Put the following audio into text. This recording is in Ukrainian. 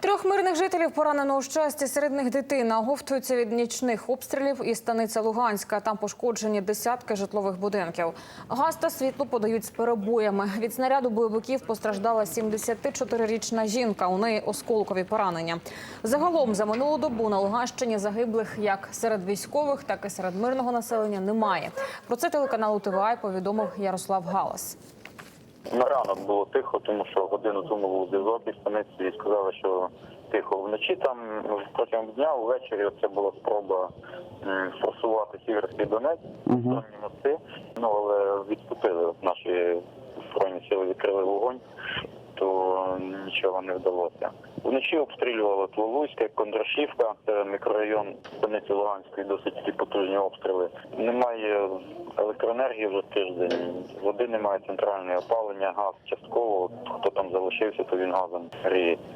Трьох мирних жителів поранено у щасті. Серед них дитина оговтуються від нічних обстрілів і станиця Луганська. Там пошкоджені десятки житлових будинків. Газ та світло подають з перебоями. Від снаряду бойовиків постраждала 74-річна жінка. У неї осколкові поранення. Загалом за минулу добу на Луганщині загиблих як серед військових, так і серед мирного населення немає. Про це телеканалу ТВА повідомив Ярослав Галас. На ранок було тихо, тому що годину тому був зв'язок із станиці і сказали, що тихо. Вночі там протягом дня, увечері це була спроба форсувати Сіверський Донець, угу. мости. Ну але відступили наші нічого не вдалося. Вночі обстрілювали Тлолуське, Кондрашівка, це мікрорайон станиці Луганської, досить такі потужні обстріли. Немає електроенергії вже тиждень, води немає, центральне опалення, газ частково. Хто там залишився, то він газом гріється.